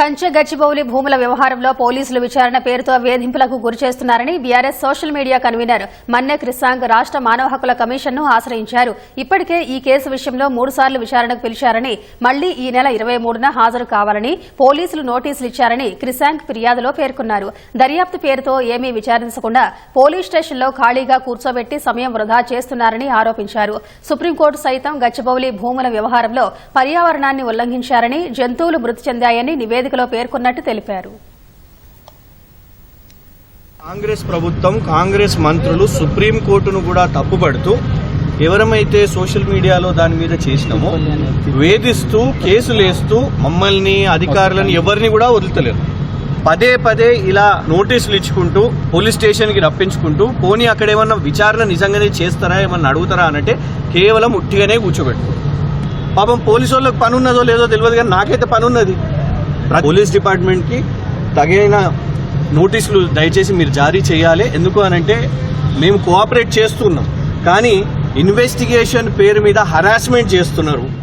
కంచె గచ్చిబౌలి భూముల వ్యవహారంలో పోలీసులు విచారణ పేరుతో వేధింపులకు గురిచేస్తున్నారని BRS social media convener Manne Krishank రాష్ట మానవ హక్కుల కమిషన్ను ఆశ్రయించారు. ఇప్పటికే ఈ కేసు విషయంలో మూడుసార్లు విచారణకు పిలిచారని మళ్ళీ ఈ నెల ఇరవై మూడున హాజరు కావాలని పోలీసులు నోటీసులు ఇచ్చారని క్రిసాంగ్ ఫిర్యాదులో పేర్కొన్నారు. దర్యాప్తు పేరుతో ఏమీ విచారించకుండా పోలీస్ స్టేషన్లో ఖాళీగా కూర్చోబెట్టి సమయం వృధా చేస్తున్నారని ఆరోపించారు. సుప్రీంకోర్టు సైతం గచ్చిబౌలి భూముల వ్యవహారంలో పర్యావరణాన్ని ఉల్లంఘించారని జంతువులు మృతి చెందాయని నివేదికలో పేర్కొన్నట్టు తెలిపారు. కాంగ్రెస్ ప్రభుత్వం కాంగ్రెస్ మంత్రులు సుప్రీంకోర్టును కూడా తప్పుపడుతూ ఎవరమైతే సోషల్ మీడియాలో దాని మీద చేసినామో వేధిస్తూ కేసులేస్తూ మమ్మల్ని అధికారులను ఎవరిని కూడా వదులుతలేరు. పదే పదే ఇలా నోటీసులు ఇచ్చుకుంటూ పోలీస్ స్టేషన్కి రప్పించుకుంటూ పోనీ అక్కడ ఏమన్నా విచారణ నిజంగానే చేస్తారా ఏమన్నా అడుగుతారా అనంటే కేవలం ఉట్టిగానే కూర్చోబెట్టు పాపం పోలీసు వాళ్ళకి పని ఉన్నదో లేదో తెలియదు కానీ నాకైతే పని ఉన్నది పోలీస్ డిపార్ట్మెంట్కి తగిన నోటీసులు దయచేసి మీరు జారీ చేయాలి. ఎందుకు అనంటే మేము కోఆపరేట్ చేస్తున్నాం. కానీ ఇన్వెస్టిగేషన్ పేరు మీద హరాస్మెంట్ చేస్తున్నారు.